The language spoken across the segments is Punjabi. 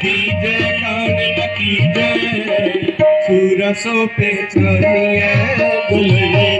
की जय कान की जय सूर सो पे चलिए दुल्हने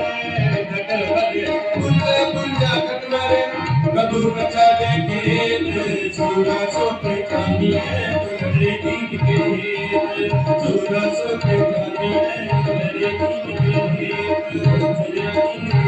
सो पे चलिए दुल्हने दीन के सूरा सो पे चलिए दुल्हने दीन के बुर्जा बुर्जा कटवरे कटवरे कटवरे बुर्जा बुर्जा कटवरे कटवरे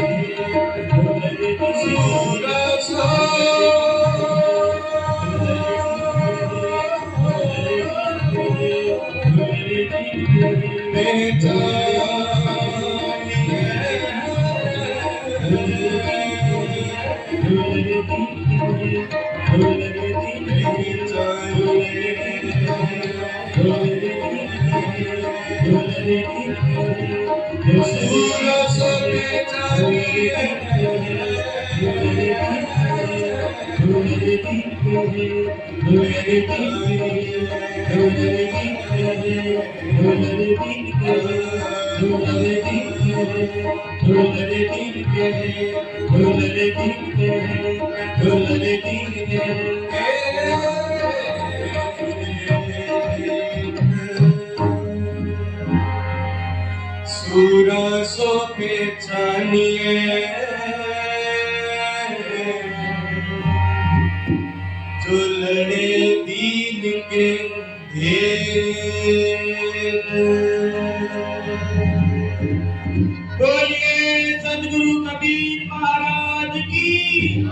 সুর সোপে চানিয়ে ਕੀ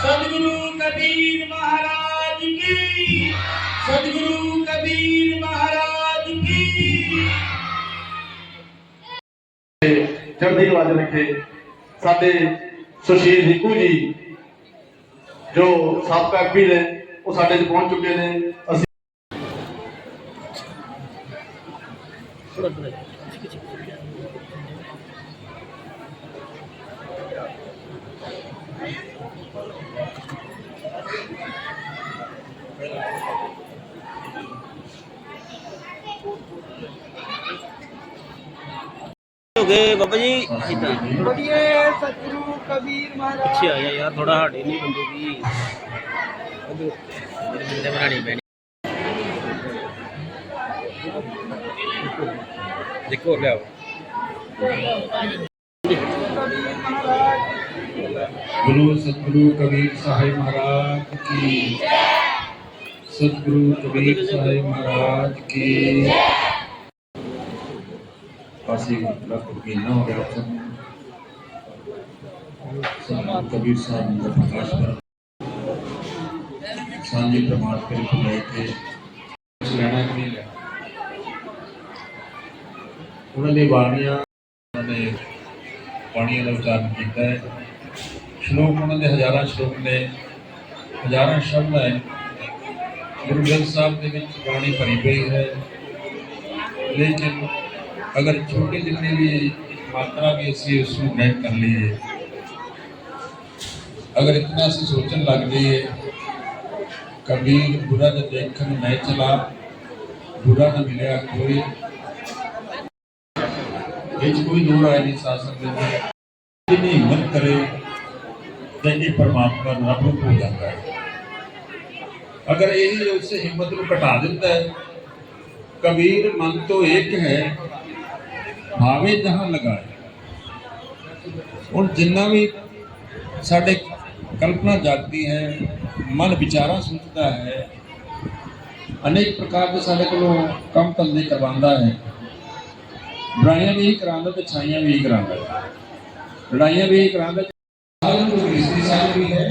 ਸਤਿਗੁਰੂ ਕਬੀਰ ਮਹਾਰਾਜ ਕੀ, ਸਤਿਗੁਰੂ ਕਬੀਰ ਮਹਾਰਾਜ ਕੀ। ਚੜ੍ਹਦੀ ਕਲਾ ਦੇ ਲਿਖੇ ਸਾਡੇ ਸੁਸ਼ੀਲ ਹਿੱਕੂ ਜੀ, ਜੋ ਸਾਬਕਾ ਐਮਪੀ ਨੇ, ਉਹ ਸਾਡੇ ਚ ਪਹੁੰਚ ਚੁੱਕੇ ਨੇ। ਅਸੀਂ ਹੋ ਗਏ ਬਾਬਾ ਜੀ? ਇਦਾਂ ਵਧੀਆ ਸਤਿਗੁਰੂ ਕਬੀਰ ਮਹਾਰਾਜ। ਪਿੱਛੇ ਆ ਜਾ ਯਾਰ ਥੋੜਾ ਹਾੜੇ ਨਹੀਂ ਬੰਦੇ ਦੀ। ਮੇਰੇ ਬੰਦੇ ਬਣਾਣੀ ਪੈਣੀ। ਦੇਖੋ ਲਿਆਓ। ਗੁਰੂ ਸਤਿਗੁਰੂ ਕਬੀਰ ਸਾਹਿਬ ਮਹਾਰਾਜ ਕੀ ਜੈ। ਸਤਿਗੁਰੂ ਕਬੀਰ ਸਾਹਿਬ ਮਹਾਰਾਜ ਕੀ ਜੈ। ਕਾਸੀ ਲੱਖ ਨਾ ਹੋ ਗਿਆ ਸਭ ਕਬੀਰ ਸਾਹਿਬ ਦਾ ਪ੍ਰਕਾਸ਼ ਕਰ। ਸਾਂਝੇ ਪ੍ਰਮਾਣ ਕਰੇ ਕੋ ਲੈ ਕੇ ਲੈਣਾ ਕਿ ਨਹੀਂ ਲੈਣਾ। ਉਹਨਾਂ ਨੇ ਬਾਣੀਆਂ ਨੇ ਬਾਣੀਆਂ ਦਾ ਉਚਾਰਨ ਕੀਤਾ ਹੈ। ਸ਼ਲੋਕ ਉਹਨਾਂ ਦੇ ਹਜ਼ਾਰਾਂ ਸ਼ਲੋਕ ਨੇ। ਹਜ਼ਾਰਾਂ ਸ਼ਬਦ ਹੈ। ਗੁਰੂ ਗ੍ਰੰਥ ਸਾਹਿਬ ਦੇ ਵਿੱਚ ਬਾਣੀ ਭਰੀ ਪਈ ਹੈ। ਲੇਕਿਨ ਅਗਰ ਛੋਟੀ ਜਿੰਨੀ ਵੀ ਮਾਤਰਾ ਵੀ ਅਸੀਂ ਉਸ ਨੂੰ ਗ੍ਰਹਿਣ ਕਰ ਲਈਏ ਅਗਰ ਇਤਨਾ ਅਸੀਂ ਸੋਚਣ ਲੱਗ ਜਾਈਏ ਕਬੀਰ ਬੁਰਾ न ਦੇਖਣ ਮੈਂ ਚਲਾ ਬੁਰਾ न ਮਿਲਿਆ ਕੋਈ ਇਹ 'ਚ ਕੋਈ ਦੂਰ ਆਇਆ ਨਹੀਂ ਸਾਸਨ ਦੇ ਅੰਦਰ ਜਿੰਨੀ ਹਿੰਮਤ ਕਰੇ ਤੇ ਇਹ ਪਰਮਾਤਮਾ ਨੂੰ ਰੱਬ ਨੂੰ ਭੁੱਲ ਜਾਂਦਾ ਹੈ ਅਗਰ ਇਹ ਉਸ ਹਿੰਮਤ ਨੂੰ ਘਟਾ ਦਿੰਦਾ ਹੈ ਕਬੀਰ ਮਨ ਤੋਂ ਇੱਕ ਹੈ ਭਾਵੇਂ ਜਹਾਂ ਲਗਾਏ ਹੁਣ ਜਿੰਨਾ ਵੀ ਸਾਡੇ ਕਲਪਨਾ ਜਾਗਦੀ ਹੈ ਮਨ ਵਿਚਾਰਾਂ ਸੋਚਦਾ ਹੈ ਅਨੇਕ ਪ੍ਰਕਾਰ ਦੇ ਸਾਡੇ ਕੋਲੋਂ ਕੰਮ ਧੰਦੇ ਕਰਵਾਉਂਦਾ ਹੈ ਬੁਰਾਈਆਂ ਵੀ ਹੀ ਕਰਾਉਂਦਾ ਤੇ ਛਾਈਆਂ ਵੀ ਹੀ ਕਰਾਉਂਦਾ ਹੈ। ਲੜਾਈਆਂ ਵੀ ਹੀ ਕਰਾਉਂਦਾ ਸਾਧਨ ਤੋਂ ਰਿਸ਼ਤੀ ਸਾਧ ਵੀ ਹੈ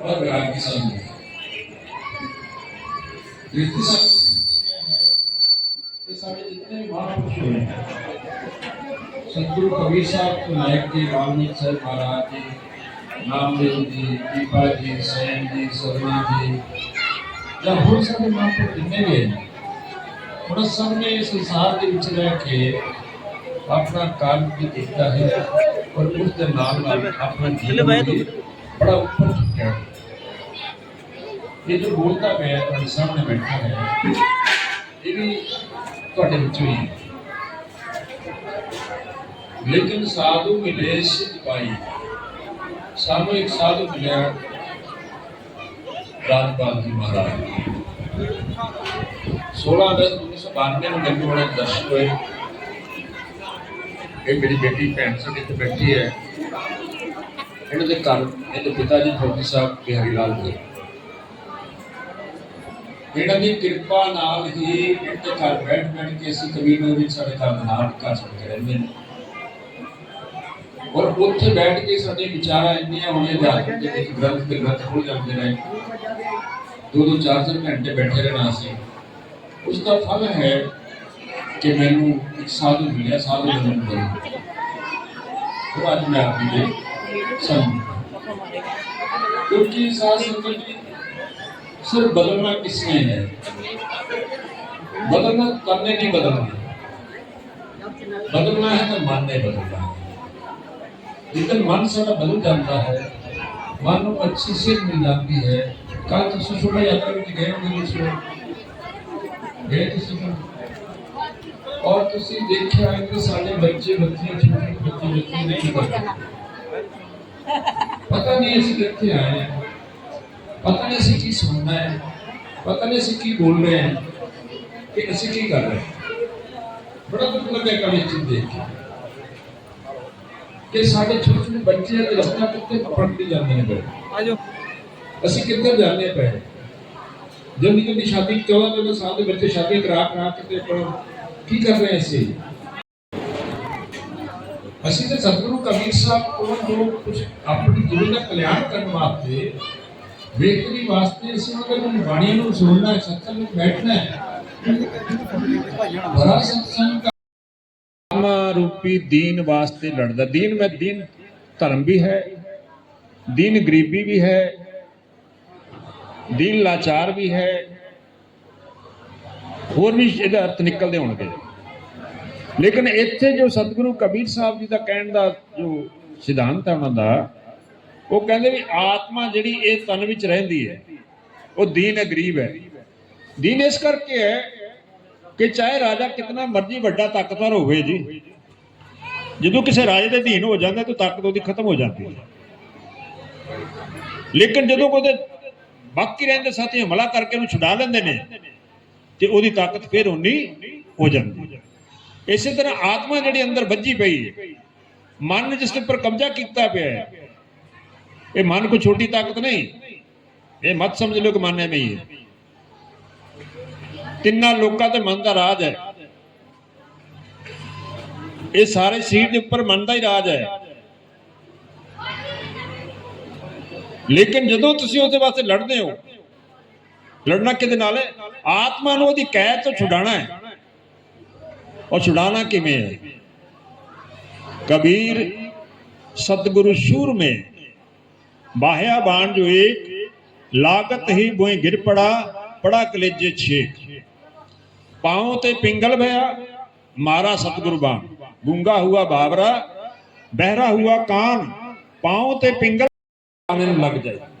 ਔਰ ਵਿਰਾਗ ਕੀ ਸਾਧ ਵੀ ਹੈ ਰਿਸ਼ਤੀ ਸਾਧ ਇਹ ਸਾਡੇ ਜਿਤਨੇ ਵੀ ਮਹਾਂਪੁਰਸ਼ ਹੋਏ ਨੇ ਸਤਿਗੁਰੂ ਕਬੀਰ ਸਾਹਿਬ ਤੋਂ ਲੈ ਕੇ ਵਾਲਮੀਕ ਸਾਹਿਬ ਮਹਾਰਾਜ ਜੀ ਨਾਮਦੇਵ ਜੀ ਦੀਪਾ ਜੀ ਸੈਨ ਜੀ ਸਰਨਾ ਜੀ ਜਾਂ ਹੋਰ ਸਾਰੇ ਮਹਾਂਪੁਰਖ ਜਿੰਨੇ ਵੀ ਹਨ ਉਹਨਾਂ ਸਭ ਨੇ ਇਸ ਸੰਸਾਰ ਦੇ ਵਿੱਚ ਰਹਿ ਕੇ ਆਪਣਾ ਕੰਮ ਵੀ ਕੀਤਾ ਹੈ ਔਰ ਉਸ ਦੇ ਨਾਲ ਨਾਲ ਆਪਣਾ ਜੀਵਨ ਵੀ ਬੜਾ ਉੱਪਰ ਚੁੱਕਿਆ ਹੈ ਇਹ ਜੋ ਬੋਲਦਾ ਪਿਆ ਤੁਹਾਡੇ ਸਾਹਮਣੇ ਬੈਠਾ ਹੈ ਇਹ ਵੀ ਤੁਹਾਡੇ ਵਿੱਚੋਂ ਹੀ ਹੈ ਲੇਕਿਨ ਸਾਧੂ ਮਿਲੇ ਸਿੱਧ ਪਾਈ। ਸਾਨੂੰ ਇੱਕ ਸਾਧੂ ਮਿਲਿਆ, ਰਾਜਪਾਲ ਜੀ ਮਹਾਰਾਜ। 16 ਅਗਸਤ 1992 ਨੂੰ ਮੈਨੂੰ ਬੜੇ ਦਰਸ਼ਨ ਹੋਏ। ਇਹ ਮੇਰੀ ਬੇਟੀ ਭੈਣ ਸਿੰਘ ਇੱਥੇ ਬੈਠੀ ਹੈ। ਇਹਨਾਂ ਦੇ ਘਰ, ਇਹਦੇ ਪਿਤਾ ਜੀ ਫੌਜੀ ਸਾਹਿਬ ਬਿਹਾਰੀ ਲਾਲ ਜੀ। ਇਹਨਾਂ ਦੀ ਕਿਰਪਾ ਨਾਲ ਹੀ ਇੱਥੇ ਘਰ ਬੈਠ ਬੈਠ ਕੇ ਅਸੀਂ ਕਬੀਰ ਨਗਰ ਵਿੱਚ ਸਾਡੇ ਘਰ ਨਾਲ ਘਰ ਛੱਡ ਰਹਿੰਦੇ ਨੇ। ਔਰ ਉੱਥੇ ਬੈਠ ਕੇ ਸਾਡੇ ਵਿਚਾਰਾਂ ਇੰਨੀਆਂ ਹੋਣੀਆਂ ਜਾਂਦੀਆਂ ਕਿ ਇੱਕ ਗ੍ਰੰਥ ਦੇ ਗ੍ਰੰਥ ਖੁੱਲ ਜਾਂਦੇ ਨੇ ਦੋ ਦੋ ਚਾਰ ਚਾਰ ਘੰਟੇ ਬੈਠੇ ਰਹਿਣਾ ਸੀ ਉਸ ਦਾ ਫਲ ਹੈ ਕਿ ਮੈਨੂੰ ਇੱਕ ਸਾਧੂ ਮਿਲਿਆ ਸਾਧੂ ਮੈਨੂੰ ਮਿਲਿਆ ਉਹ ਅੱਜ ਮੈਂ ਆਪ ਜੀ ਦੇ ਸੰਗ क्योंकि साथ संगत जी सिर्फ बदलना किसने है बदलना करने नहीं बदलना बदलना है तो मन ने बदलना है जितन मन सारा बदल जाता है मन को अच्छी सीख मिल जाती है कल तो सुबह यात्रा में गए होंगे इसमें गए तो सुबह और ਤੁਸੀਂ ਦੇਖਿਆ ਹੈ ਕਿ ਸਾਡੇ ਬੱਚੇ ਬੱਚੀਆਂ ਛੋਟੇ ਬੱਚੇ ਬੱਚੇ ਨਹੀਂ ਕਰਦੇ ਪਤਾ ਨਹੀਂ ਅਸੀਂ ਕਿੱਥੇ ਆਏ ਹਾਂ ਪਤਾ ਨਹੀਂ ਅਸੀਂ ਕੀ ਸੁਣਨਾ ਹੈ ਪਤਾ ਨਹੀਂ ਅਸੀਂ ਕੀ ਬੋਲ ਰਹੇ ਹਾਂ ਕਿ ਅਸੀਂ ਕੀ ਕਰ ਰਹੇ ਹਾਂ ਬੜਾ ਦੁੱਖ ਲੱਗਿਆ ਕਵੀ ਚੀਜ਼ ਦੇਖ ਕੇ ਕਿ ਸਾਡੇ ਛੋਟੇ ਛੋਟੇ ਬੱਚੇ ਦੇ ਰਸਤਾ ਕਿੱਥੇ ਪਕੜਦੇ ਜਾਂਦੇ ਨੇ ਬੜੇ ਆਜੋ। ਅਸੀਂ ਕਿੱਧਰ ਜਾਂਦੇ ਪਏ ਜਲਦੀ ਜਲਦੀ ਸ਼ਾਦੀ 14 14 ਸਾਲ ਦੇ ਬੱਚੇ ਸ਼ਾਦੀ ਕਰਾ ਕਰਾ ਕੇ ਤੇ ਪਰ ਕੀ ਕਰ ਰਹੇ ਸੀ ਅਸੀਂ? ਤੇ ਸਤਿਗੁਰੂ ਕਬੀਰ ਸਾਹਿਬ ਕੋਲੋਂ ਜੋ ਕੁਝ ਆਪਣੀ ਜੀਵਨ ਦਾ ਕਲਿਆਣ ਕਰਨ ਵਾਸਤੇ ਵੇਖਣੀ ਵਾਸਤੇ ਅਸੀਂ ਉਹਨਾਂ ਦੀ ਬਾਣੀਆਂ ਨੂੰ ਸੁਣਨਾ ਹੈ ਸਤਸੰਗ ਵਿੱਚ ਬੈਠਣਾ ਹੈ। ਬੜਾ ਸਤਸੰਗ ਰੂਪੀ ਦੀਨ ਵਾਸਤੇ ਲੜਦਾ। ਦੀਨ ਮੈਂ ਦੀਨ ਧਰਮ ਵੀ ਹੈ, ਦੀਨ ਗਰੀਬੀ ਵੀ ਹੈ, ਦੀਨ ਲਾਚਾਰ ਵੀ ਹੈ। ਹੋਰ ਵੀ ਇਹਦਾ ਅਰਥ ਨਿਕਲਦੇ ਹੋਣਗੇ। ਲੇਕਿਨ ਇੱਥੇ ਜੋ ਸਤਿਗੁਰੂ ਕਬੀਰ ਸਾਹਿਬ ਜੀ ਦਾ ਕਹਿਣ ਦਾ ਜੋ ਸਿਧਾਂਤ ਹੈ ਉਹਨਾਂ ਦਾ, ਉਹ ਕਹਿੰਦੇ ਵੀ ਆਤਮਾ ਜਿਹੜੀ ਇਹ ਤਨ ਵਿੱਚ ਰਹਿੰਦੀ ਹੈ, ਉਹ ਦੀਨ ਹੈ, ਗਰੀਬ ਹੈ। ਦੀਨ ਇਸ ਕਰਕੇ ਹੈ ਕਿ ਚਾਹੇ ਰਾਜਾ ਕਿਤਨਾ ਮਰਜ਼ੀ ਵੱਡਾ ਤਾਕਤਵਰ ਹੋਵੇ ਜੀ ਜਦੋਂ ਕਿਸੇ ਰਾਜੇ ਦੇ ਅਧੀਨ ਹੋ ਜਾਂਦਾ ਤਾਂ ਤਾਕਤ ਉਹਦੀ ਖਤਮ ਹੋ ਜਾਂਦੀ ਹੈ। ਲੇਕਿਨ ਜਦੋਂ ਉਹਦੇ ਬਾਕੀ ਰਹਿੰਦੇ ਸਾਥੀ ਹਮਲਾ ਕਰਕੇ ਉਹਨੂੰ ਛੁਡਾ ਲੈਂਦੇ ਨੇ, ਤੇ ਉਹਦੀ ਤਾਕਤ ਫਿਰ ਉਨੀ ਹੋ ਜਾਂਦੀ ਹੈ। ਇਸੇ ਤਰ੍ਹਾਂ ਆਤਮਾ ਜਿਹੜੀ ਅੰਦਰ ਵੱਜੀ ਪਈ ਹੈ, ਮਨ ਨੇ ਜਿਸ ਦੇ ਉੱਪਰ ਕਬਜ਼ਾ ਕੀਤਾ ਪਿਆ ਹੈ, ਇਹ ਮਨ ਕੋਈ ਛੋਟੀ ਤਾਕਤ ਨਹੀਂ। ਇਹ ਮਤ ਸਮਝ ਲਓ ਕਿ ਮਨ ਐਵੇਂ ਹੀ ਹੈ। ਤਿੰਨਾਂ ਲੋਕਾਂ ਤੇ ਮਨ ਦਾ ਰਾਜ ਹੈ। ਇਹ ਸਾਰੇ ਸਰੀਰ ਦੇ ਉੱਪਰ ਮਨ ਦਾ ਹੀ ਰਾਜ ਹੈ। ਲੇਕਿਨ ਜਦੋਂ ਤੁਸੀਂ ਉਹਦੇ ਵਾਸਤੇ ਲੜਦੇ ਹੋ, ਲੜਨਾ ਕਿਹਦੇ ਨਾਲ ਹੈ? ਆਤਮਾ ਨੂੰ ਉਹਦੀ ਕੈਦ ਤੋਂ ਛੁਡਾਣਾ ਹੈ। ਔਰ ਛੁਡਾਣਾ ਕਿਵੇਂ ਹੈ? ਕਬੀਰ ਸਤਿਗੁਰੂ ਸ਼ੂਰ ਮੇ ਬਾਹਿਆ ਬਾਣ ਜੋ ਇੱਕ ਲਾਗਤ ਹੀ ਬੋਏ ਗਿਰ ਪੜਾ ਪੜਾ ਕਲੇਜੇ ਛੇਕ। ਪਾਉ ਤੇ ਪਿੰਗਲ ਭਇਆ, ਮਾਰਾ ਸਤਿਗੁਰੂ ਬਾਣ। गूंगा हुआ बाबरा बहरा हुआ कान पांव ते पिंगल कान में लग जाए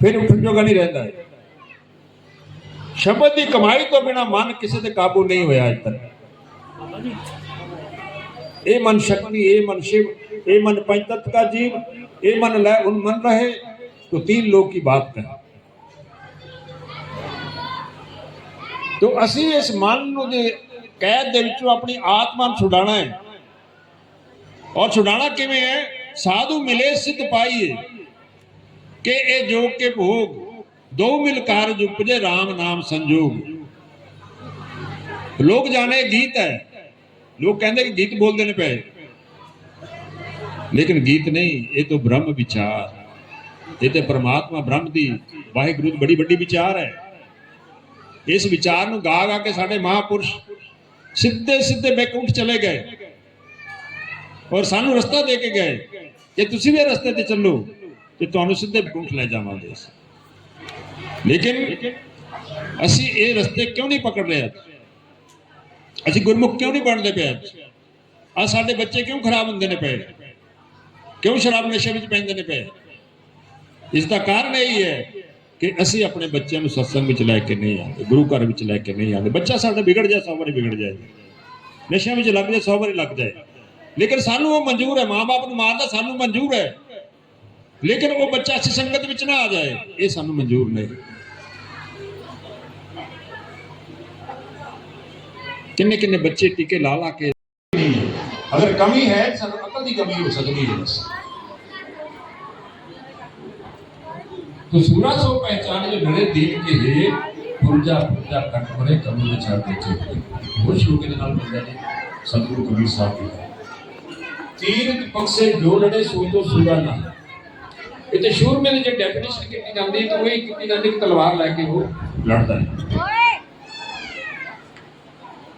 फिर उठन जोगा नहीं रहता है ਸ਼ਬਦ ਦੀ ਕਮਾਈ ਤੋਂ ਬਿਨਾ ਮਨ ਕਿਸੇ ਤੇ ਕਾਬੂ ਨਹੀਂ ਹੋਇਆ ਅਜ ਤੱਕ ਇਹ ਮਨ ਸ਼ਕਤੀ ਇਹ ਮਨ शिव ਇਹ मन पंचतत्व का जीव ये मन लय उन मन रहे तो तीन लोग की बात करें तो ਅਸੀਂ ਇਸ ਮਨ ਨੂੰ ਦੇ ਕੈਦ ਦੇ ਵਿੱਚੋਂ ਆਪਣੀ ਆਤਮਾ ਨੂੰ ਛੁਡਾਣਾ ਹੈ। ਔਰ ਛੁਡਾਣਾ ਕਿਵੇਂ ਹੈ? ਸਾਧੂ ਮਿਲੇ, ਸਿੱਧ ਪਾਈਏ ਕਿ ਇਹ ਜੋਗ ਕੇ ਭੋਗ, ਦੋ ਮਿਲ ਕਾਰਜ ਉਪਜੇ RAM ਨਾਮ ਸੰਜੋਗ। ਲੋਕ ਜਾਣੇ ਗੀਤ ਹੈ। ਲੋਕ ਕਹਿੰਦੇ ਕਿ ਗੀਤ ਬੋਲਦੇ ਨੇ ਪਏ। ਲੇਕਿਨ ਗੀਤ ਨਹੀਂ, ਇਹ ਤਾਂ ਬ੍ਰਹਮ ਵਿਚਾਰ। ਇਹ ਤੇ ਪਰਮਾਤਮਾ ਬ੍ਰਹਮ ਦੀ, ਵਾਹਿਗੁਰੂ ਦੀ ਬੜੀ ਵੱਡੀ ਵਿਚਾਰ ਹੈ। ਇਸ ਵਿਚਾਰ ਨੂੰ ਗਾ ਗਾ ਕੇ ਸਾਡੇ ਮਹਾਪੁਰਸ਼ ਸਿੱਧੇ ਸਿੱਧੇ ਬੈਕੁੰਠ ਚਲੇ ਗਏ। ਔਰ ਸਾਨੂੰ ਰਸਤਾ ਦੇ ਕੇ ਗਏ ਜੇ ਤੁਸੀਂ ਵੀ ਇਹ ਰਸਤੇ ਤੇ ਚੱਲੋ ਤੇ ਤੁਹਾਨੂੰ ਸਿੱਧੇ ਬੈਕੁੰਠ ਲੈ ਜਾਵਾਂਗੇ ਅਸੀਂ। ਲੇਕਿਨ ਅਸੀਂ ਇਹ ਰਸਤੇ ਕਿਉਂ ਨਹੀਂ ਪਕੜ ਰਹੇ? ਅਸੀਂ ਗੁਰਮੁਖ ਕਿਉਂ ਨਹੀਂ ਬਣਦੇ ਪਏ? ਆ ਸਾਡੇ ਬੱਚੇ ਕਿਉਂ ਖਰਾਬ ਹੁੰਦੇ ਨੇ ਪਏ? ਕਿਉਂ ਸ਼ਰਾਬ ਨਸ਼ੇ ਵਿੱਚ ਪੈਂਦੇ ਨੇ ਪਏ? ਇਸ ਦਾ ਕਾਰਨ ਇਹ ਹੀ ਹੈ ਕਿ ਅਸੀਂ ਆਪਣੇ ਬੱਚਿਆਂ ਨੂੰ ਸਤਸੰਗ ਵਿੱਚ ਲੈ ਕੇ ਨਹੀਂ ਆਉਂਦੇ, ਗੁਰੂ ਘਰ ਵਿੱਚ ਲੈ ਕੇ ਨਹੀਂ ਆਉਂਦੇ। ਬੱਚਾ ਸਾਡਾ ਵਿਗੜ ਜਾਏ, ਸੌ ਵਾਰੀ ਵਿਗੜ ਜਾਏ। ਨਸ਼ਿਆਂ ਵਿੱਚ ਲੱਗ ਜਾਏ, ਸੌ ਵਾਰੀ ਲੱਗ ਜਾਏ। ਲੇਕਿਨ ਸਾਨੂੰ ਉਹ ਮਨਜ਼ੂਰ ਹੈ, ਮਾਂ-ਬਾਪ ਨੂੰ ਮਾਰਦਾ ਸਾਨੂੰ ਮਨਜ਼ੂਰ ਹੈ। ਲੇਕਿਨ ਉਹ ਬੱਚਾ ਅੱਛੀ ਸੰਗਤ ਵਿੱਚ ਨਾ ਆ ਜਾਏ, ਇਹ ਸਾਨੂੰ ਮਨਜ਼ੂਰ ਨਹੀਂ। ਕਿੰਨੇ ਕਿੰਨੇ ਬੱਚੇ ਟੀਕੇ ਲਾ ਲਾ ਕੇ ਅਗਰ ਕਮੀ ਹੈ, ਸਾਨੂੰ ਅਕਲ ਦੀ ਕਮੀ ਹੋ ਸਕਦੀ ਹੈ કસુરા સો પહેચાન્યો ઘણે દિલ કે હે પુરજા પુરજા કટમરે કમલ ચાર બેચે ખુશ હો કે ਨਾਲ ਮਿਲਦਾ ਜੀ ਸਤਿਗੁਰੂ ਕਬੀਰ ਸਾਹਿਬ ਜੀ ਤੀਰਥ ਪਕਸੇ ਜੋ ਲੜੇ ਸੋ ਤੋਂ ਸੁਰਾ ਨਾ। ਇੱਥੇ ਸ਼ੂਰ ਮੇਂ ਜੇ ਡੈਫੀਨੇਸ਼ਨ ਕੀਤੀ ਜਾਂਦੀ ਹੈ ਤਾਂ ਉਹ ਹੀ ਕੀਤੀ ਜਾਂਦੀ ਹੈ ਤਲਵਾਰ ਲੈ ਕੇ ਉਹ ਲੜਦਾ ਹੈ।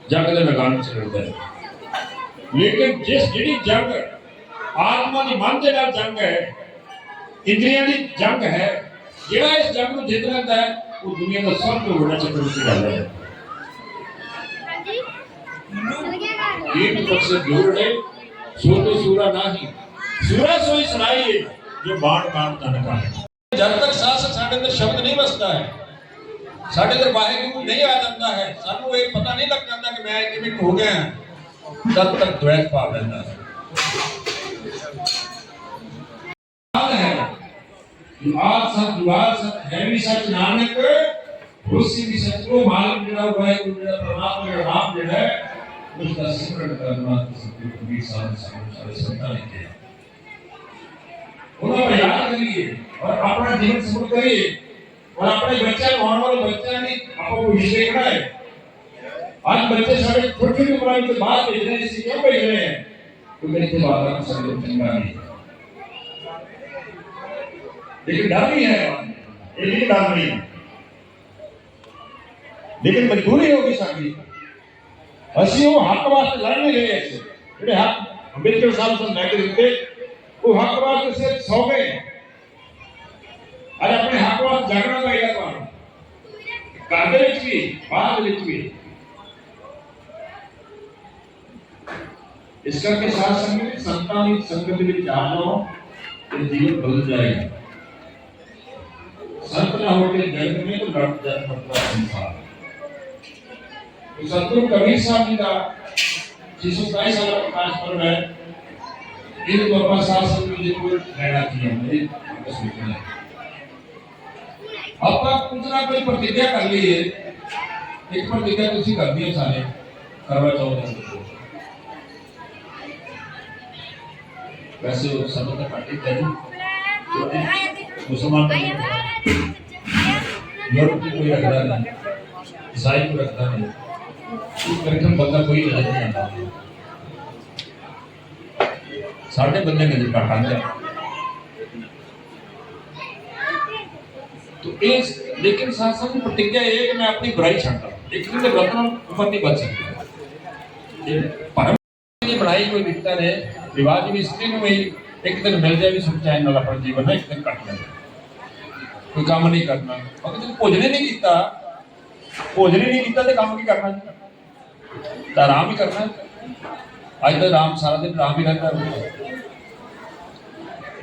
ਜੰਗ ਦੇ ਮੈਦਾਨ 'ਚ ਲੜਦਾ ਹੈ। ਲੇਕਿਨ ਜਿਸ ਜਿਹੜੀ ਜੰਗ ਆਤਮਾ ਦੀ ਮਨ ਦੇ ਨਾਲ ਜੰਗ ਹੈ ਇੰਦਰੀਆਂ ਦੀ ਜੰਗ ਹੈ ਜਿਹੜਾ ਇਸ ਜੰਗ ਨੂੰ ਜਿੱਤ ਲੈਂਦਾ ਹੈ ਉਹ ਦੁਨੀਆ ਦਾ ਸਭ ਤੋਂ ਵੱਡਾ ਚੱਕਰਵਰਤੀ ਰਾਜਾ ਹੈ। ਇਹ ਪਕਸ਼ ਜੋੜੇ ਸੋ ਤੇ ਸੂਰਾ ਨਹੀਂ ਸੂਰਾ ਸੋਈ ਸੁਣਾਈਏ ਜੋ ਬਾਣ ਬਾਣ ਤਨ ਕਾ ਜਦ ਤੱਕ ਸਾਸ ਸਾਡੇ ਅੰਦਰ ਸ਼ਬਦ ਨਹੀਂ ਵਸਦਾ ਹੈ ਸਾਡੇ ਅੰਦਰ ਵਾਹਿਗੁਰੂ ਨਹੀਂ ਆ ਜਾਂਦਾ ਹੈ ਸਾਨੂੰ ਇਹ ਪਤਾ ਨਹੀਂ ਲੱਗ ਜਾਂਦਾ ਕਿ ਮੈਂ ਕਿਵੇਂ ਹੋ ਗਿਆ। ਤਦ ਤੱਕ ਦ્વੈਤ ਭਾਵ ਰਹਿੰਦਾ ਹੈ। ਜੁਆਰ ਸਤ ਜੁਆਰ ਸਤ ਹੈ ਵੀ ਸਚ ਨਾਨਕ ਉਸੇ ਵੀ ਸਚ ਕੋ ਮਾਲਕ ਜਿਹੜਾ ਵਾਹਿਗੁਰੂ ਜਿਹੜਾ ਪਰਮਾਤਮਾ ਜਿਹੜਾ ਨਾਮ ਜਿਹੜਾ ਹੈ ਉਸ ਦਾ ਸਿਮਰਨ ਕਰਨਾ ਸਤਿਗੁਰੂ ਕਬੀਰ ਸਾਹਿਬ ਸਾਨੂੰ ਸਾਰੇ ਸੰਤਾਂ ਨੇ ਕਿਹਾ ਉਹਨਾਂ ਨੂੰ ਯਾਦ ਕਰੀਏ ਔਰ ਆਪਣਾ ਜੀਵਨ ਸਮੁੱਚ ਕਰੀਏ ਔਰ ਆਪਣੇ ਬੱਚਿਆਂ ਨੂੰ ਆਉਣ ਵਾਲੇ ਬੱਚਿਆਂ ਦੀ ਆਪਾਂ ਕੋਈ ਵਿਸ਼ੇ ਬਣਾਏ ਅੱਜ ਬੱਚੇ ਸਾਡੇ ਛੋਟੀ ਛੋਟੀ ਉਮਰਾਂ ਵਿੱਚ ਬਾਹਰ ਭੇਜ ਰਹੇ ਨੇ ਸੀ ਕਿਉਂ ਭੇਜ ਰਹੇ ਹਨ ਕਿਉਂਕਿ ਇੱਥੇ ਬਾਹਰ ਦਾ ਸਾਡੇ ਚੰਗਾ ਨਹੀਂ लेकिन डर नहीं है लेकिन डर नहीं है। लेकिन मजबूरी होगी शादी असि वो हक वास्ते लड़ नहीं रहे ऐसे। जो हक, अंबेडकर साहब से लड़ के वो हक वास्ते से सो गए और अपने हक वास्ते जागना पाई जाता है के इस करके साथ संगत? संतान, संगत के बीच आ जीवन बदल जाएगा संत न होके जग में तो लड़ जग पड़ता संसार तो सदगुरु कबीर साहब जी का छह सौ सताईस प्रकाश पर्व है, इन बाबा साहब संत जो को प्रेरणा दी हमने वापस लिखना है। आपका कुछ ना कोई प्रतिज्ञा कर ली है, एक प्रतिज्ञा तो तुसी कर दी सारे करवा चौथ को तो। वैसे वो सब तक पट्टी करी मुसलमान यूरोप को कोई रखता नहीं ईसाई को रखता नहीं इस कार्यक्रम बंदा कोई नजर नहीं आता साढ़े बंदे नजर घट आते तो इस लेकिन साथ साथ प्रतिज्ञा ये है कि मैं अपनी बुराई छाटा एक दिन रत्न उम्र नहीं बच सकती परम की बनाई हुई रिश्ता ने रिवाज भी स्त्री में एक दिन मिल जाए भी सुख चाहे अपना जीवन में एक दिन कट जाए ਕੋਈ ਕੰਮ ਨਹੀਂ ਕਰਨਾ ਅਗਰ ਤੁਸੀਂ ਭੋਜਨ ਹੀ ਨਹੀਂ ਕੀਤਾ ਭੋਜਨ ਹੀ ਨਹੀਂ ਕੀਤਾ ਤੇ ਕੰਮ ਕੀ ਕਰਨਾ ਜੀ ਤਾਂ ਆਰਾਮ ਹੀ ਕਰਨਾ ਅੱਜ ਤਾਂ ਆਰਾਮ ਸਾਰਾ ਦਿਨ ਆਰਾਮ ਹੀ ਰਹਿੰਦਾ ਹੈ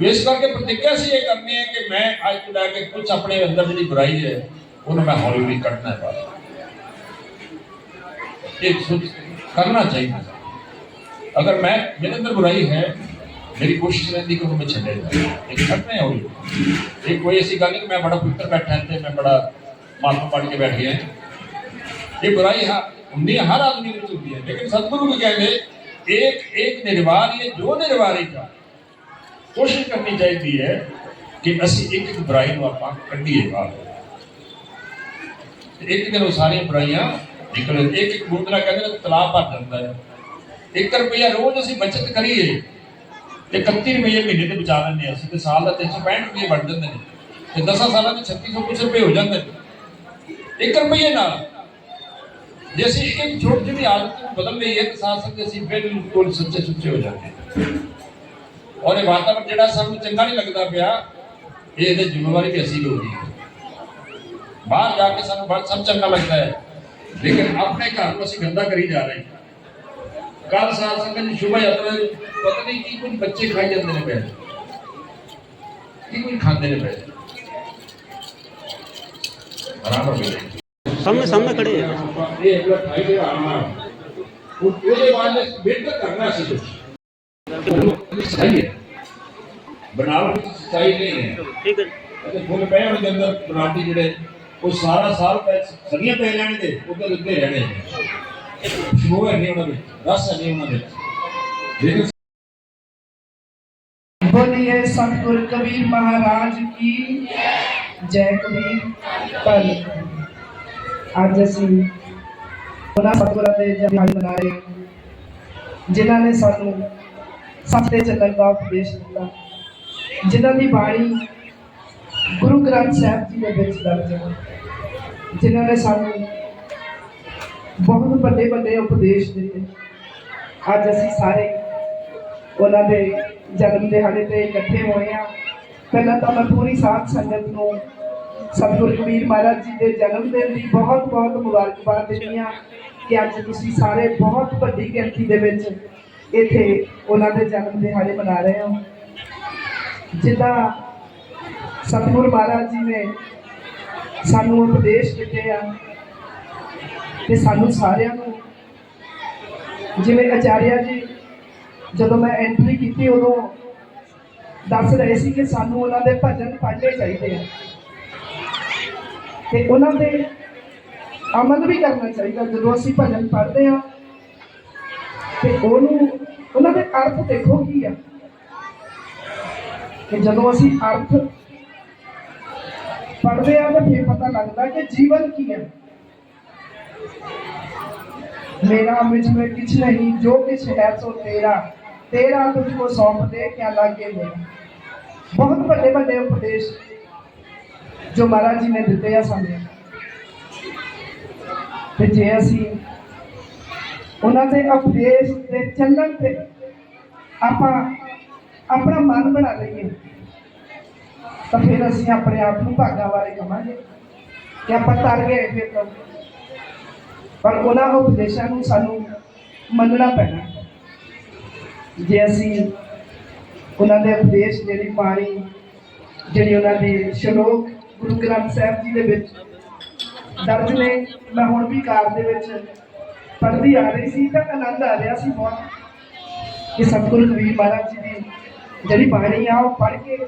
ਇਸ ਕਰਕੇ ਪ੍ਰਤੀਗਿਆ ਸੀ ਇਹ ਕਰਨੀ ਹੈ ਕਿ ਮੈਂ ਅੱਜ ਤੋਂ ਲੈ ਕੇ ਕੁਝ ਆਪਣੇ ਅੰਦਰ ਜਿਹੜੀ ਬੁਰਾਈ ਹੈ ਉਹਨੂੰ ਮੈਂ ਹੌਲੀ ਹੌਲੀ ਕੱਢਣਾ ਹੈ ਬਾਹਰ ਇਹ ਸੁਧ ਕਰਨਾ ਚਾਹੀਦਾ ਅਗਰ ਮੈਂ ਮੇਰੇ ਅੰਦਰ ਬੁਰਾਈ ਹੈ ਮੇਰੀ ਕੋਸ਼ਿਸ਼ ਰਹਿੰਦੀ ਕਿ ਉਹਨੂੰ ਮੈਂ ਛੱਡੇ ਜਾਵਾਂ ਇਹ ਕੱਢਣਾ ਹੈ ਹੌਲੀ ਹੌਲੀ। ਇਹ ਕੋਈ ਐਸੀ ਗੱਲ ਨਹੀਂ ਕਿ ਮੈਂ ਬੜਾ ਪੁੱਤਰ ਬੈਠਾ ਹਾਂ ਤੇ ਮੈਂ ਬੜਾ ਮਾਤਮ ਪੜ ਕੇ ਬੈਠ ਗਿਆ ਇਹ ਬੁਰਾਈ ਹਾਂ ਹੁੰਦੀ ਹੈ, ਹਰ ਆਦਮੀ ਵਿੱਚ ਹੁੰਦੀ ਹੈ ਲੇਕਿਨ ਸਤਿਗੁਰੂ ਵੀ ਕਹਿੰਦੇ ਇੱਕ ਇੱਕ ਨਿਰਵਾਰ ਹੈ ਜੋ ਨਿਰਵਾਰੀ ਦਾ ਕੋਸ਼ਿਸ਼ ਕਰਨੀ ਚਾਹੀਦੀ ਹੈ ਕਿ ਅਸੀਂ ਇੱਕ ਇੱਕ ਬੁਰਾਈ ਨੂੰ ਆਪਾਂ ਕੱਢੀਏ ਬਾਹਰ ਤੇ ਇੱਕ ਦਿਨ ਉਹ ਸਾਰੀਆਂ ਬੁਰਾਈਆਂ ਨਿਕਲ ਇੱਕ ਇੱਕ ਬੂੰਦ ਨਾਲ ਕਹਿੰਦੇ ਨੇ ਤਲਾਬ ਭਰ ਜਾਂਦਾ ਹੈ 1 ਰੁਪਿਆ ਰੋਜ਼ ਅਸੀਂ ਬਚਤ ਕਰੀਏ ਤੇ 31 ਰੁਪਏ ਮਹੀਨੇ ਤੇ ਬਚਾ ਲੈਂਦੇ ਹਾਂ ਅਸੀਂ ਤੇ ਸਾਲ ਦਾ 365 ਰੁਪਏ ਬਣ ਜਾਂਦੇ ਨੇ ਤੇ 10 ਸਾਲਾਂ ਦੇ 3600 ਕੁਛ ਰੁਪਏ ਹੋ ਜਾਂਦੇ ਨੇ। 1 ਰੁਪਏ ਨਾਲ ਜੇ ਅਸੀਂ ਇੱਕ ਛੋਟੀ ਜਿਹੀ ਆਦਤ ਨੂੰ ਬਦਲ ਲਈਏ ਤਾਂ ਸਾਥ ਸਾਥ ਅਸੀਂ ਬਿਲਕੁਲ ਸੱਚੇ ਸੁੱਚੇ ਹੋ ਜਾਂਦੇ ਔਰ ਇਹ ਵਾਤਾਵਰਨ ਜਿਹੜਾ ਸਾਨੂੰ ਚੰਗਾ ਨਹੀਂ ਲੱਗਦਾ ਪਿਆ, ਇਹ ਇਹਦੀ ਜ਼ਿੰਮੇਵਾਰੀ ਵੀ ਅਸੀਂ ਲੋਕ ਹੈ ਬਾਹਰ ਜਾ ਕੇ ਸਾਨੂੰ ਬੜਾ ਸਭ ਚੰਗਾ ਲੱਗਦਾ ਹੈ। ਲੇਕਿਨ ਆਪਣੇ ਘਰ ਨੂੰ ਅਸੀਂ ਗੰਦਾ ਕਰੀ ਜਾ ਰਹੇ ਹਾਂ। ਕੱਲ ਸਾਧ ਸੰਗਤ ਦੀ ਸ਼ੁਭ ਯਾਤਰਾ ਪਤਾ ਨਹੀਂ ਕੀ ਕੁਝ ਬੱਚੇ ਖਾਈ ਜਾਂਦੇ ਨੇ ਪਏ ਕੀ ਕੁਝ ਖਾਂਦੇ ਨੇ ਪਏ ਬਰਾਬਰ ਮਿਲੇ ਸਾਹਮਣੇ ਸਾਹਮਣੇ ਖੜੇ ਆ। ਇਹ ਅਗਲਾ ਖਾਈ ਦੇ ਆਣਾ ਉਹ ਉਹਦੇ ਬਾਅਦ ਬਿਹਤਰ ਕਰਨਾ ਸੀ ਕੁਝ ਸਹੀ ਹੈ। ਬਣਾਵਟ ਸਹੀ ਨਹੀਂ ਹੈ। ਠੀਕ ਹੈ ਅਤੇ ਫੁੱਲ ਪਏ ਹੋਣ ਦੇ ਅੰਦਰ ਬਣਾਵਟੀ ਜਿਹੜੇ ਉਹ ਸਾਰਾ ਸਾਲ ਸਦੀਆਂ ਪੈ ਜਾਣਗੇ ਉਹਦੇ ਉੱਤੇ ਰਹਿਣੇ ਸ਼ਮੂਹ ਹੈ ਨਹੀਂ ਉਹਨਾਂ ਵਿੱਚ ਰਸ ਹੈ ਨਹੀਂ ਉਹਨਾਂ ਵਿੱਚ ਲੇਕਿਨ बोलिए सतगुरु कबीर महाराज की जय कबीर पल ਅੱਜ ਅਸੀਂ ਉਹਨਾਂ ਸਤਿਗੁਰਾਂ ਦੇ ਜਨਮ ਮਨਾ ਰਹੇ ਹਾਂ, ਜਿਨ੍ਹਾਂ ਨੇ ਸਾਨੂੰ ਸੱਤੇ ਚੱਲਣ ਦਾ ਉਪਦੇਸ਼ ਦਿੱਤਾ ਜਿਨ੍ਹਾਂ ਦੀ ਬਾਣੀ ਗੁਰੂ ਗ੍ਰੰਥ ਸਾਹਿਬ ਜੀ ਦੇ ਵਿੱਚ ਦਰਜ ਹੈ ਜਿਨ੍ਹਾਂ ਨੇ ਸਾਨੂੰ ਬਹੁਤ ਵੱਡੇ ਵੱਡੇ ਉਪਦੇਸ਼ ਦਿੱਤੇ। ਅੱਜ ਅਸੀਂ ਸਾਰੇ ਉਹਨਾਂ ਦੇ ਜਨਮ ਦਿਹਾੜੇ ਤੇ ਇਕੱਠੇ ਹੋਏ ਆ ਪਹਿਲਾਂ ਤਾਂ ਮੈਂ ਪੂਰੀ ਸਾਧ ਸੰਗਤ ਨੂੰ ਸਤਿਗੁਰੂ ਕਬੀਰ ਮਹਾਰਾਜ ਜੀ ਦੇ ਜਨਮ ਦਿਨ ਦੀ ਬਹੁਤ ਬਹੁਤ ਮੁਬਾਰਕਬਾਦ ਦਿੰਦੀ ਆ ਕਿ ਅੱਜ ਤੁਸੀਂ ਸਾਰੇ ਬਹੁਤ ਵੱਡੀ ਗਿਣਤੀ ਦੇ ਵਿੱਚ ਇੱਥੇ ਉਹਨਾਂ ਦੇ ਜਨਮ ਦਿਹਾੜੇ ਮਨਾ ਰਹੇ ਹੋ। ਜਿੱਦਾਂ ਸਤਿਗੁਰੂ ਮਹਾਰਾਜ ਜੀ ਨੇ ਸਾਨੂੰ ਉਪਦੇਸ਼ ਦਿੱਤੇ ਆ ਤੇ ਸਾਨੂੰ ਸਾਰਿਆਂ ਨੂੰ, ਜਿਵੇਂ ਆਚਾਰਿਆ ਜੀ, ਜਦੋਂ ਮੈਂ ਐਂਟਰੀ ਕੀਤੀ ਉਦੋਂ ਦੱਸ ਰਹੇ ਸੀ ਕਿ ਸਾਨੂੰ ਉਹਨਾਂ ਦੇ ਭਜਨ ਪੜ੍ਹਨੇ ਚਾਹੀਦੇ ਆ। ਤੇ ਉਹਨਾਂ ਦੇ ਅਮਲ ਵੀ ਕਰਨਾ ਚਾਹੀਦਾ, ਜਦੋਂ ਅਸੀਂ ਭਜਨ ਪੜ੍ਹਦੇ ਆ ਤੇ ਉਹਨੂੰ, ਉਹਨਾਂ ਦੇ ਅਰਥ ਦੇਖੋ ਕੀ ਆ। ਕਿ ਜਦੋਂ ਅਸੀਂ ਅਰਥ ਪੜ੍ਹਦੇ ਆ ਤਾਂ ਫਿਰ ਪਤਾ ਲੱਗਦਾ ਕਿ ਜੀਵਨ ਕੀ ਹੈ मेरा मुझ में कुछ नहीं जो कुछ है सो तेरा तेरा तुझको सौंप दे क्या लागे मेरा ਬਹੁਤ ਵੱਡੇ ਵੱਡੇ ਉਪਦੇਸ਼ ਜੋ ਮਹਾਰਾਜ ਜੀ ਨੇ ਦਿੱਤੇ ਆ ਸਾਨੂੰ ਤੇ ਜੇ ਅਸੀਂ ਉਹਨਾਂ ਦੇ ਉਪਦੇਸ਼ ਤੇ ਚੱਲਣ ਤੇ ਆਪਾਂ ਆਪਣਾ ਮਨ ਬਣਾ ਲਈਏ ਤਾਂ ਫਿਰ ਅਸੀਂ ਆਪਣੇ ਆਪ ਨੂੰ ਭਾਗਾ ਵਾਲੇ ਕਹਾਂਗੇ ਕਿ ਆਪਾਂ ਤਰ ਗਏ ਫਿਰ ਤਾਂ ਪਰ ਉਹਨਾਂ ਉਪਦੇਸ਼ਾਂ ਨੂੰ ਸਾਨੂੰ ਮੰਨਣਾ ਪੈਣਾ। ਜੇ ਅਸੀਂ ਉਹਨਾਂ ਦੇ ਉਪਦੇਸ਼, ਜਿਹੜੀ ਬਾਣੀ, ਜਿਹੜੀ ਉਹਨਾਂ ਦੇ ਸ਼ਲੋਕ ਗੁਰੂ ਗ੍ਰੰਥ ਸਾਹਿਬ ਜੀ ਦੇ ਵਿੱਚ ਦਰਜ ਨੇ, ਮੈਂ ਹੁਣ ਵੀ ਕਾਰ ਦੇ ਵਿੱਚ ਪੜ੍ਹਦੀ ਆ ਰਹੀ ਸੀ, ਤਾਂ ਆਨੰਦ ਆ ਰਿਹਾ ਸੀ ਬਹੁਤ ਕਿ ਸਤਿਗੁਰੂ ਕਬੀਰ ਮਹਾਰਾਜ ਜੀ ਦੀ ਜਿਹੜੀ ਬਾਣੀ ਆ, ਉਹ ਪੜ੍ਹ ਕੇ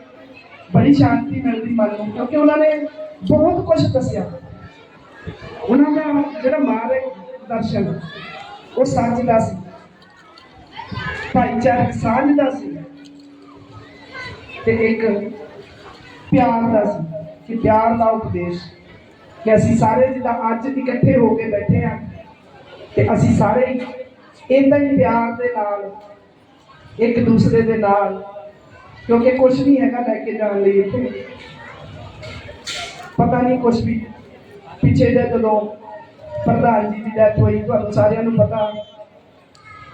ਬੜੀ ਸ਼ਾਂਤੀ ਮਿਲਦੀ ਮਨ ਨੂੰ, ਕਿਉਂਕਿ ਉਹਨਾਂ ਨੇ ਬਹੁਤ ਕੁਝ ਦੱਸਿਆ। ਉਹਨਾਂ ਦਾ ਜਿਹੜਾ ਮਾਰਗ ਦਰਸ਼ਨ, ਉਹ ਸਾਂਝ ਦਾ ਸੀ। ਭਾਈਚਾਰਕ ਸਾਂਝ ਦਾ ਸੀ ਤੇ ਇੱਕ ਪਿਆਰ ਦਾ ਸੀ ਕਿ ਪਿਆਰ ਦਾ ਉਪਦੇਸ਼ ਕਿ ਅਸੀਂ ਸਾਰੇ ਜਿੱਦਾਂ ਅੱਜ ਇਕੱਠੇ ਹੋ ਕੇ ਬੈਠੇ ਆ ਤੇ ਅਸੀਂ ਸਾਰੇ ਹੀ ਇਦਾਂ ਹੀ ਪਿਆਰ ਦੇ ਨਾਲ, ਇੱਕ ਦੂਸਰੇ ਦੇ ਨਾਲ, ਕਿਉਂਕਿ ਕੁਝ ਨਹੀਂ ਹੈਗਾ ਲੈ ਕੇ ਜਾਣ ਲਈ ਇੱਥੇ। ਪਤਾ ਨਹੀਂ ਕੁਝ ਵੀ ਪਿੱਛੇ ਜੇ ਜਦੋਂ ਪ੍ਰਧਾਨ ਜੀ ਦੀ ਡੈਥ ਹੋਈ, ਤੁਹਾਨੂੰ ਸਾਰਿਆਂ ਨੂੰ ਪਤਾ।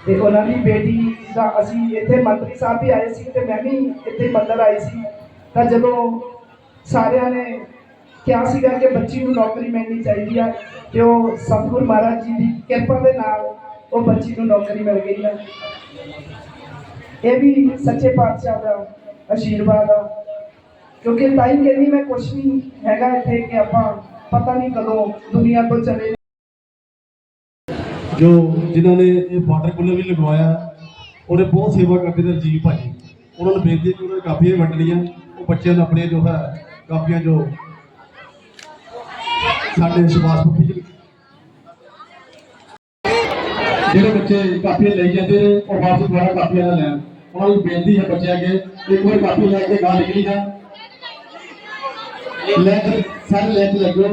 ਤੇ ਉਹਨਾਂ ਦੀ ਬੇਟੀ ਦਾ ਅਸੀਂ ਇੱਥੇ ਮੰਤਰੀ ਸਾਹਿਬ ਵੀ ਆਏ ਸੀ ਤੇ ਮੈਂ ਵੀ ਇੱਥੇ ਮੰਦਰ ਆਈ ਸੀ। ਤਾਂ ਜਦੋਂ ਸਾਰਿਆਂ ਨੇ ਕਿਹਾ ਸੀਗਾ ਕਿ ਬੱਚੀ ਨੂੰ ਨੌਕਰੀ ਮਿਲਣੀ ਚਾਹੀਦੀ ਆ ਤੇ ਉਹ ਸਤਿਗੁਰ ਮਹਾਰਾਜ ਜੀ ਦੀ ਕਿਰਪਾ ਦੇ ਨਾਲ ਉਹ ਬੱਚੀ ਨੂੰ ਨੌਕਰੀ ਮਿਲ ਗਈ ਆ। ਇਹ ਵੀ ਸੱਚੇ ਪਾਤਸ਼ਾਹ ਦਾ ਆਸ਼ੀਰਵਾਦ ਆ। ਕਿਉਂਕਿ ਤਾਂ ਕਹਿੰਦੀ ਮੈਂ ਕੁਛ ਨਹੀਂ ਹੈਗਾ ਇੱਥੇ ਕਿ ਆਪਾਂ ਪਤਾ ਨਹੀਂ ਕਦੋਂ ਦੁਨੀਆ ਤੋਂ ਚਲੇ ਜੋ ਜਿਨ੍ਹਾਂ ਨੇ ਇਹ ਵਾਟਰ ਕੂਲਰ ਵੀ ਲਗਵਾਇਆ, ਉਹਨੇ ਬਹੁਤ ਸੇਵਾ ਕਰਦੇ ਨੇ ਰਜੀਵ ਭਾਜੀ ਉਹਨਾਂ ਨੂੰ ਬੇਨਤੀ ਕਿ ਉਹਨਾਂ ਨੇ ਕਾਪੀਆਂ ਵੰਡਣੀਆਂ ਉਹ ਬੱਚਿਆਂ ਨੂੰ ਆਪਣੀਆਂ ਜੋ ਹੈ, ਕਾਪੀਆਂ ਜੋ ਸਾਡੇ ਸੁਭਾਸ਼ ਪੱਪੀ ਜਿਹੜੇ ਬੱਚੇ ਕਾਫੀਆਂ ਲਈ ਜਾਂਦੇ ਨੇ, ਉਹ ਵਾਪਸ ਦੁਬਾਰਾ ਕਾਫੀਆਂ ਨਾ ਲੈਣ। ਉਹਨਾਂ ਨੂੰ ਬੇਨਤੀ ਹੈ ਬੱਚਿਆਂ ਅੱਗੇ ਇੱਕ ਵਾਰ ਕਾਪੀ ਲੈ ਕੇ ਗਾਂ ਨਿਕਲੀ ਜਾ ਲੈ ਕੇ ਸਾਰੇ ਲੈ ਕੇ ਲੱਗੋ